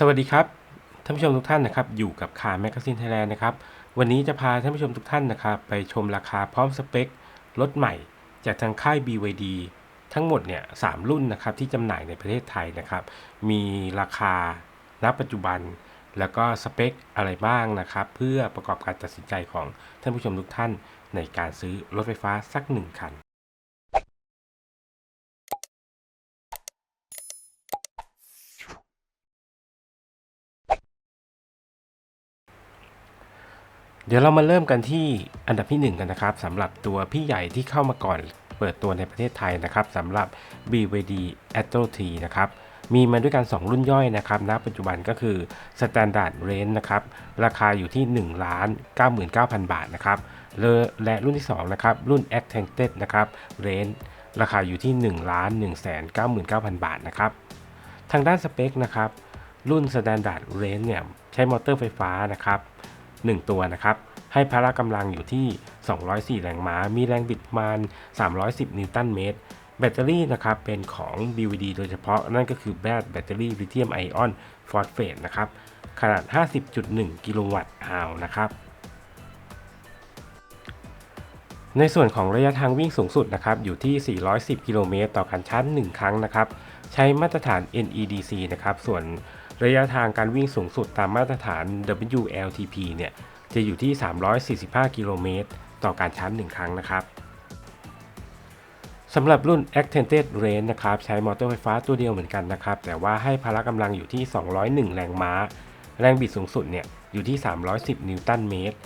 สวัสดีครับท่านผู้ชมทุกท่านนะครับ อยู่กับคาแมกกาซีนไทยแลนด์นะครับ วันนี้จะพาท่านผู้ชมทุกท่านนะครับ ไปชมราคาพร้อมสเปครถใหม่ จากทางค่าย BYD ทั้งหมดเนี่ยสามรุ่นนะครับที่จำหน่ายในประเทศไทยนะครับ มีราคาณปัจจุบัน แล้วก็สเปคอะไรบ้างนะครับ เพื่อประกอบการตัดสินใจของท่านผู้ชมทุกท่านในการซื้อรถไฟฟ้าสักหนึ่งคัน เดี๋ยวเรามาเริ่มกันที่อันดับที่ 1 กันนะครับสำหรับตัวพี่ใหญ่ที่เข้ามาก่อนเปิดตัวในประเทศไทยนะครับสำหรับ BYD Atto T นะครับมีมาด้วยกัน 2 รุ่นย่อยนะครับณปัจจุบันก็คือ Standard Range นะครับราคาอยู่ที่1ล้าน99,000 บาทนะครับและรุ่นที่2นะครับรุ่น Extended นะครับ Range ราคาอยู่ที่1ล้าน199,000 บาทนะครับทางด้านสเปคนะครับรุ่น Standard Range เนี่ยใช้มอเตอร์ไฟฟ้านะครับ 1 ตัวนะครับ ให้พละกำลังอยู่ที่ 204 แรงม้า มีแรงบิดประมาณ 310 นิวตันเมตร แบตเตอรี่นะครับเป็นของ BVD โดยเฉพาะนั่นก็คือแบตแบตเตอรี่ลิเธียมไอออนฟอสเฟตนะครับ ขนาด 50.1 กิโลวัตต์อาวนะครับในส่วนของระยะทางวิ่งสูงสุดนะครับอยู่ที่ 410 กิโลเมตรต่อการชาร์จ1ครั้งนะครับ ใช้มาตรฐาน NEDC นะครับ ส่วน ระยะทางการวิ่งสูงสุดตามมาตรฐาน WLTP เนี่ย จะอยู่ที่ 345 กิโลเมตร ต่อการชาร์จ1ครั้งนะครับสำหรับรุ่น Extended Range นะครับ ใช้มอเตอร์ไฟฟ้าตัวเดียวเหมือนกันนะครับ แต่ว่าให้พละกำลังอยู่ที่ 201 แรงม้า แรงบิดสูงสุดเนี่ย อยู่ที่ 310 นิวตันเมตร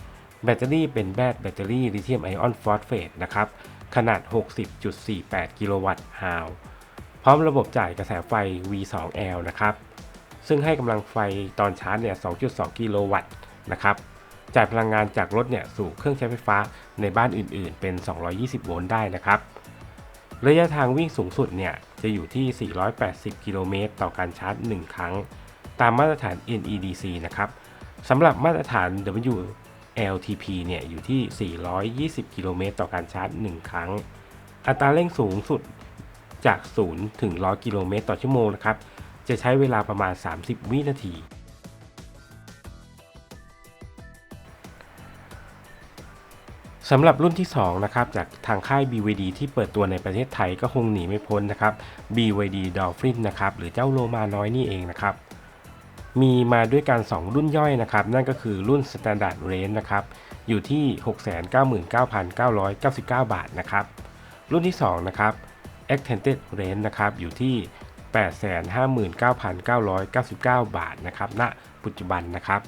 แบตเตอรี่เป็นแบตแบตเตอรี่ลิเธียมไอออนฟอสเฟตนะครับ ขนาด 60.48 กิโลวัตต์ฮาวพร้อมระบบจ่ายกระแสไฟ V2L นะครับ ซึ่งให้กำลังไฟตอนชาร์จเนี่ย 2.2 กิโลวัตต์นะครับ จ่ายพลังงานจากรถเนี่ยสู่เครื่องใช้ไฟฟ้าในบ้านอื่นๆ เป็น 220 โวลต์ได้นะครับ ระยะทางวิ่งสูงสุดเนี่ย จะอยู่ที่ 480 กิโลเมตรต่อการชาร์จ 1 ครั้ง ตามมาตรฐาน NEDC นะครับสำหรับมาตรฐาน WLTP เนี่ยอยู่ที่ 420 กิโลเมตรต่อการชาร์จ 1 ครั้ง อัตราเร่งสูงสุดจาก 0 ถึง 100 กิโลเมตรต่อชั่วโมงนะครับ จะใช้เวลาประมาณ 30 วินาที สำหรับรุ่นที่ 2 นะครับ จากทางค่าย BYD ที่เปิดตัวในประเทศไทยก็คงหนีไม่พ้นนะครับ BYD Dolphin นะครับ หรือเจ้าโลมาน้อยนี่เองนะครับ มีมาด้วยกัน 2 รุ่นย่อยนะครับ นั่นก็คือรุ่น Standard Range นะครับ อยู่ที่ 699,999 บาทนะครับ รุ่นที่ 2 นะครับ Extended Range นะครับ อยู่ที่ 859,999 บาทนะครับณปัจจุบันนะครับ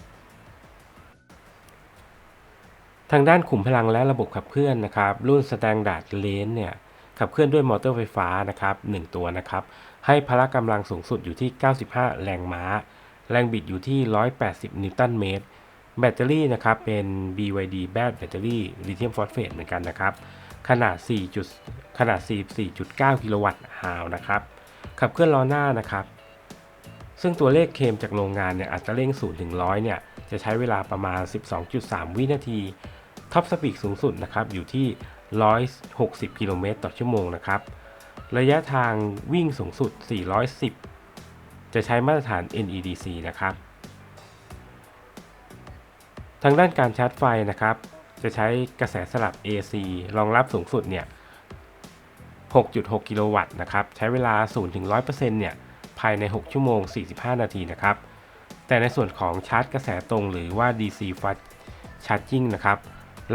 ทางด้านขุมพลังและระบบขับเคลื่อนนะครับรุ่น Standard Range เนี่ยขับเคลื่อนด้วยมอเตอร์ไฟฟ้านะครับ1ตัวนะครับให้พละกำลังสูงสุดอยู่ที่ 95 แรงม้า แรงบิดอยู่ที่ 180 นิวตันเมตร แบตเตอรี่นะครับเป็น BYD แบตแบตเตอรี่ลิเธียมฟอสเฟตเหมือนกันนะครับขนาด 4 จุดขนาด 44.9 กิโลวัตต์ฮาวนะครับ ขับเคลื่อนล้อหน้านะครับ ซึ่งตัวเลขเคมจากโรงงานเนี่ยอัตราเร่ง0ถึง100เนี่ยจะใช้เวลาประมาณ 12.3 วินาที ท็อปสปีดสูงสุดนะครับอยู่ที่ 160 กิโลเมตรต่อชั่วโมงนะครับ ระยะทางวิ่งสูงสุด 410 จะใช้มาตรฐาน NEDC นะครับ ทางด้านการชาร์จไฟนะครับ จะใช้กระแสสลับ AC รองรับสูงสุดเนี่ย 6.6 กิโลวัตต์นะครับ ใช้เวลา 0-100%เนี่ยภายใน 6 ชั่วโมง 45 นาทีนะครับ แต่ในส่วนของชาร์จกระแสตรงหรือว่า DC fast charging นะครับ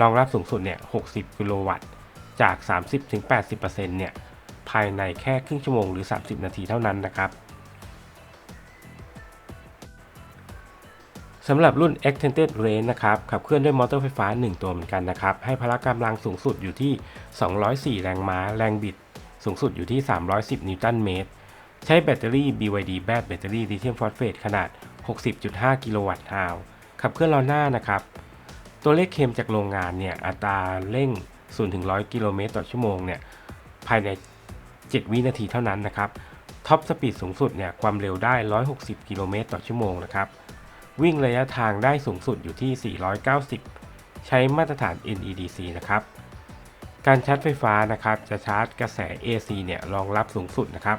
รองรับสูงสุดเนี่ย 60 กิโลวัตต์ จาก 30-80%เนี่ย ภายในแค่ครึ่งชั่วโมงหรือ 30 นาทีเท่านั้นนะครับสำหรับรุ่น Extended Range นะครับขับเคลื่อนด้วยมอเตอร์ไฟฟ้า 1 ตัวเหมือนกันนะครับ ให้พละกำลังสูงสุดอยู่ที่ 204 แรงม้า แรงบิด สูงสุดอยู่ที่ 310 นิวตันเมตร ใช้แบตเตอรี่ BYD แบตแบตเตอรี่ลิเธียมฟอสเฟตขนาด 60.5 กิโลวัตต์ฮาวขับเคลื่อนล้อหน้านะครับ ตัวเลขเคมจากโรงงานเนี่ย อัตราเร่ง 0-100 กิโลเมตรต่อชั่วโมงเนี่ย ภายใน 7 วินาทีเท่านั้นนะครับ ท็อปสปีดสูงสุดเนี่ย ความเร็วได้ 160 กิโลเมตรต่อชั่วโมงนะครับ วิ่งระยะทางได้สูงสุดอยู่ที่ 490 ใช้มาตรฐาน NEDC นะครับ การชาร์จไฟฟ้านะครับจะชาร์จกระแส AC เนี่ยรองรับสูงสุดนะครับ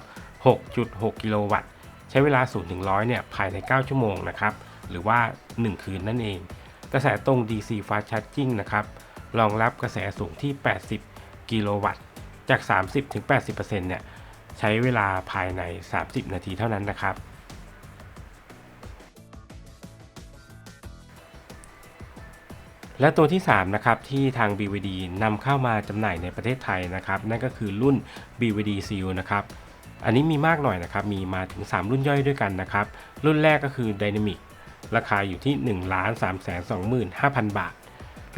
6.6 กิโลวัตต์ ใช้เวลา0ถึง100 เนี่ยภายใน 9 ชั่วโมงนะครับ หรือว่า 1 คืนนั่นเอง กระแสตรง DC Fast Charging นะครับ รองรับกระแสสูงที่ 80 กิโลวัตต์ จาก 30-80%เนี่ยใช้เวลาภายใน 30 นาทีเท่านั้นนะครับ และตัวที่3นะครับที่ทาง BVD นำเข้ามาจำหน่ายในประเทศไทยนะครับนั่นก็คือรุ่น BVD Seal นะครับอันนี้มีมากหน่อยนะครับมีมาถึง 3 รุ่นย่อยด้วยกันนะครับรุ่นแรกก็คือ Dynamic ราคาอยู่ที่ 1 3 2 5 0 0 0 บาท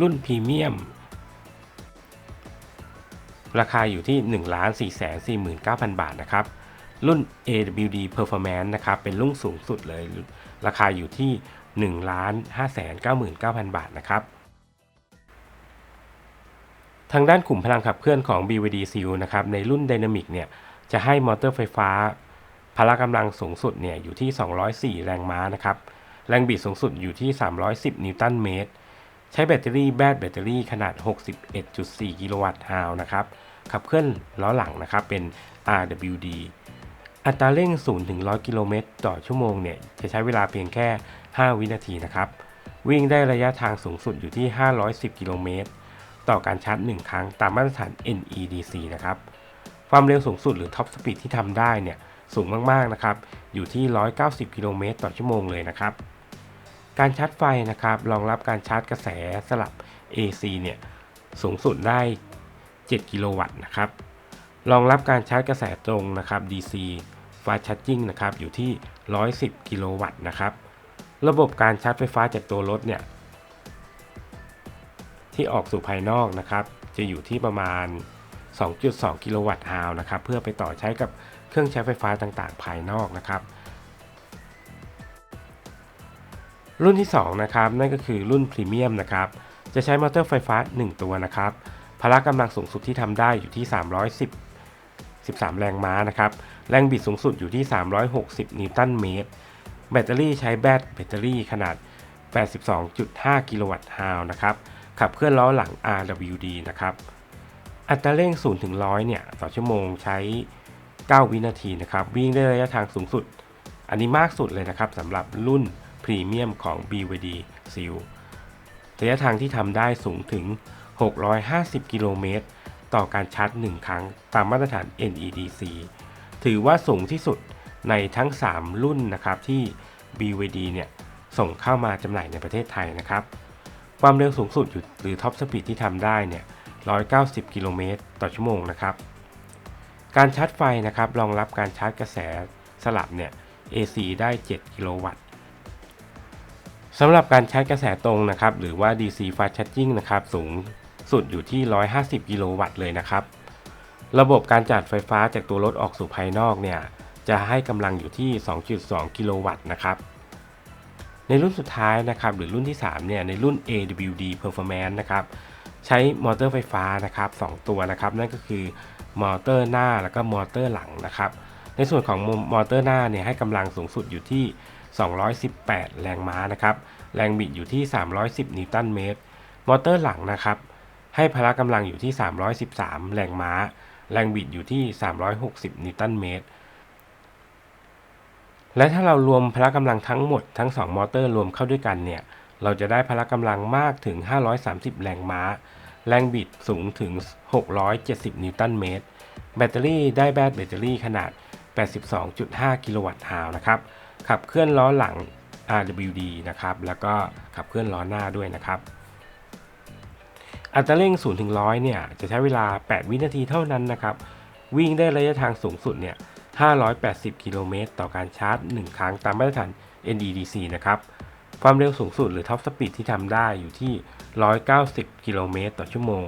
รุ่นพรีเมียมราคาอยู่ที่ 1 4 4 9 0 0 0บาทนะครับรุ่น AWD Performance นะครับเป็นรุ่นสูงสุดเลย ราคาอยู่ที่ 1 5 9 9 0 0 0 บาทนะครับ ทางด้านขุมพลังขับเคลื่อนของ BVD Seal นะครับในรุ่น Dynamic เนี่ยจะให้มอเตอร์ไฟฟ้า พละกำลังสูงสุดเนี่ยอยู่ที่ 204 แรงม้านะครับแรงบิดสูงสุดอยู่ที่ 310 นิวตันเมตร ใช้แบตเตอรี่แบตแบตเตอรี่ขนาด 61.4 กิโลวัตต์ฮาวนะครับขับเคลื่อนล้อหลังนะครับเป็น RWD อัตราเร่ง 0 ถึง 100 กิโลเมตรต่อชั่วโมงเนี่ยจะใช้เวลาเพียงแค่ 5 วินาทีนะครับ วิ่งได้ระยะทางสูงสุดอยู่ที่ 510 กิโลเมตร ต่อการชาร์จ 1 ครั้งตามมาตรฐาน NEDC นะครับ ความเร็วสูงสุดหรือท็อปสปีดที่ทำได้เนี่ยสูงมากๆนะครับ อยู่ที่ 190 กิโลเมตรต่อชั่วโมงเลยนะครับ การชาร์จไฟนะครับรองรับการชาร์จกระแสสลับ AC เนี่ยสูงสุดได้ 7 กิโลวัตต์นะครับ รองรับการชาร์จกระแสตรงนะครับ DC Fast Charging นะครับอยู่ที่ 110 กิโลวัตต์นะครับ ระบบการชาร์จไฟฟ้าจากตัวรถเนี่ย ที่ออกสู่ภายนอกนะครับ จะอยู่ที่ประมาณ 2.2 กิโลวัตต์ฮาวนะครับ เพื่อไปต่อใช้กับเครื่องใช้ไฟฟ้าต่างๆ ภายนอกนะครับ รุ่นที่ 2 นะครับ นั่นก็คือรุ่นพรีเมียมนะครับ จะใช้มอเตอร์ไฟฟ้า 1 ตัวนะครับ พละกำลังสูงสุดที่ทำได้อยู่ที่ 310 13 แรงม้านะครับ แรงบิดสูงสุดอยู่ที่ 360 นิวตันเมตร แบตเตอรี่ใช้แบตแบตเตอรี่ขนาด 82.5 กิโลวัตต์ฮาวนะครับ ขับเคลื่อนล้อหลัง RWD นะครับ อัตราเร่ง 0 ถึง 100 เนี่ย ต่อชั่วโมงใช้ 9 วินาทีนะครับ วิ่งได้ระยะทางสูงสุด อันนี้มากสุดเลยนะครับสำหรับรุ่นพรีเมียมของ BVD Seal ระยะทางที่ทำได้สูงถึง 650 กิโลเมตร ต่อการชาร์จ 1 ครั้ง ตามมาตรฐาน NEDC ถือว่าสูงที่สุดในทั้ง 3 รุ่นนะครับที่ BVD เนี่ยส่งเข้ามาจำหน่ายในประเทศไทยนะครับ ความเร็วสูงสุดอยู่หรือท็อปสปีดที่ทำได้เนี่ย 190 กิโลเมตรต่อชั่วโมงนะครับ การชาร์จไฟนะครับรองรับการชาร์จกระแสสลับเนี่ย AC ได้ 7 กิโลวัตต์สำหรับการชาร์จกระแสตรงนะครับ หรือว่า DC Fast Charging นะครับสูงสุดอยู่ที่ 150 กิโลวัตต์เลยนะครับ ระบบการจัดไฟฟ้าจากตัวรถออกสู่ภายนอกเนี่ย จะให้กำลังอยู่ที่ 2.2 กิโลวัตต์นะครับ ในรุ่นสุดท้ายนะครับหรือรุ่นที่3เนี่ยในรุ่น AWD Performance นะครับใช้มอเตอร์ไฟฟ้านะครับ2ตัวนะครับนั่นก็คือมอเตอร์หน้าแล้วก็มอเตอร์หลังนะครับในส่วนของมอเตอร์หน้าเนี่ยให้กำลังสูงสุดอยู่ที่ 218 แรงม้านะครับแรงบิดอยู่ที่ 310 นิวตันเมตร มอเตอร์หลังนะครับให้พละกำลังอยู่ที่ 313 แรงม้า แรงบิดอยู่ที่ 360 นิวตันเมตร และถ้าเรารวมพละกำลังทั้งหมดทั้ง 2 มอเตอร์รวมเข้าด้วยกันเนี่ย เราจะได้พละกำลังมากถึง 530 แรงม้า แรงบิดสูงถึง 670 นิวตันเมตร แบตเตอรี่ได้แบตแบตเตอรี่ขนาด 82.5 กิโลวัตต์ฮาวนะครับ ขับเคลื่อนล้อหลัง RWD นะครับ แล้วก็ขับเคลื่อนล้อหน้าด้วยนะครับ อัตราเร่ง 0 ถึง 100 เนี่ย จะใช้เวลา 8 วินาทีเท่านั้นนะครับ วิ่งได้ระยะทางสูงสุดเนี่ย 580 กิโลเมตรต่อการชาร์จ 1 ครั้งตามมาตรฐาน NEDC นะครับ ความเร็วสูงสุดหรือท็อปสปีดที่ทำได้อยู่ที่ 190 กิโลเมตรต่อชั่วโมง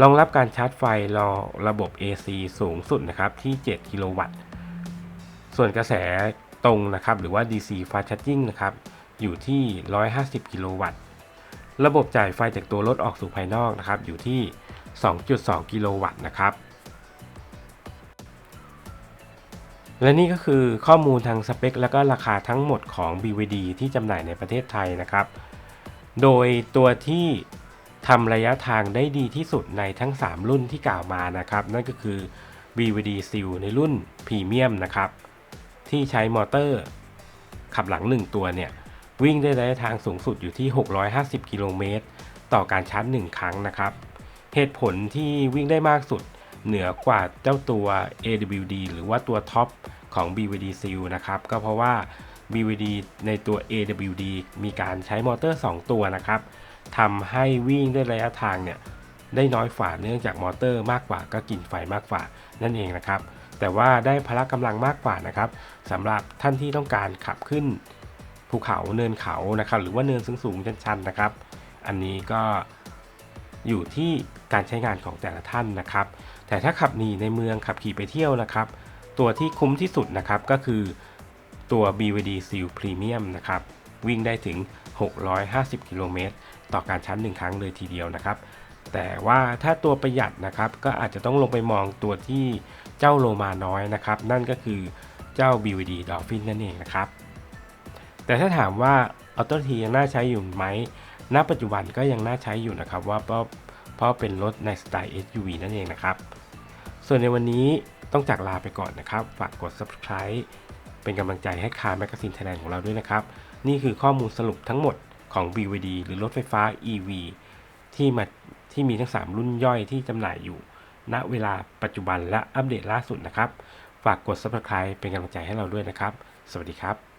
รองรับการชาร์จไฟรอระบบ AC สูงสุดนะครับที่ 7 กิโลวัตต์ ส่วนกระแสตรงนะครับหรือว่า DC Fast Charging นะครับอยู่ที่ 150 กิโลวัตต์ ระบบจ่ายไฟจากตัวรถออกสู่ภายนอกนะครับอยู่ที่ 2.2 กิโลวัตต์นะครับ และนี่ก็คือข้อมูลทางสเปค และก็ราคาทั้งหมดของ BVD ที่จำหน่ายในประเทศไทยนะครับ โดยตัวที่ทำระยะทางได้ดีที่สุดในทั้ง 3 รุ่นที่กล่าวมานะครับ นั่นก็คือ BVD Seal ในรุ่นพรีเมียมนะครับ ที่ใช้มอเตอร์ ขับหลัง 1 ตัวเนี่ย วิ่งได้ระยะทางสูงสุดอยู่ที่ 650 กิโลเมตรต่อการชาร์จ 1 ครั้งนะครับ เหตุผลที่วิ่งได้มากสุด เหนือกว่าเจ้าตัว AWD หรือว่าตัวท็อปของ BVD Seal นะครับ ก็เพราะว่า BVD ในตัว AWD มีการใช้มอเตอร์ 2 ตัวนะครับทำให้วิ่งได้ระยะทางเนี่ยได้น้อยฝ่าเนื่องจากมอเตอร์มากกว่าก็กินไฟมากกว่านั่นเองนะครับ แต่ว่าได้พละกำลังมากกว่านะครับสำหรับท่านที่ต้องการขับขึ้นภูเขาเนินเขานะครับ หรือว่าเนินสูงๆชันๆนะครับ อันนี้ก็อยู่ที่การใช้งานของแต่ละท่านนะครับ แต่ถ้าขับหนีในเมืองขับขี่ไปเที่ยวนะครับ ตัวที่คุ้มที่สุดนะครับก็คือตัว BVD Seal Premium นะครับ วิ่งได้ถึง 650 กิโลเมตรต่อการชาร์จหนึ่งครั้งเลยทีเดียวนะครับ แต่ว่าถ้าตัวประหยัดนะครับ ก็อาจจะต้องลงไปมองตัวที่เจ้าโลมาน้อยนะครับ นั่นก็คือเจ้า BVD Dolphin นั่นเองนะครับ แต่ถ้าถามว่า Auto T ยังน่าใช้อยู่ไหม ณ ปัจจุบันก็ยังน่าใช้อยู่นะครับว่าเพราะเพราะเป็นรถในสไตล์ SUV นั่นเองนะครับ ส่วนในวันนี้ต้องจากลาไปก่อนนะครับ ฝากกด subscribe เป็นกำลังใจให้คาร์แมกซีนไทยแลนด์ของเราด้วยนะครับ นี่คือข้อมูลสรุปทั้งหมดของ BVD หรือรถไฟฟ้า EV ที่มาที่มีทั้ง 3 รุ่นย่อยที่จำหน่ายอยู่ ณเวลาปัจจุบันและอัปเดตล่าสุดนะครับ ฝากกด subscribe เป็นกำลังใจให้เราด้วยนะครับ สวัสดีครับ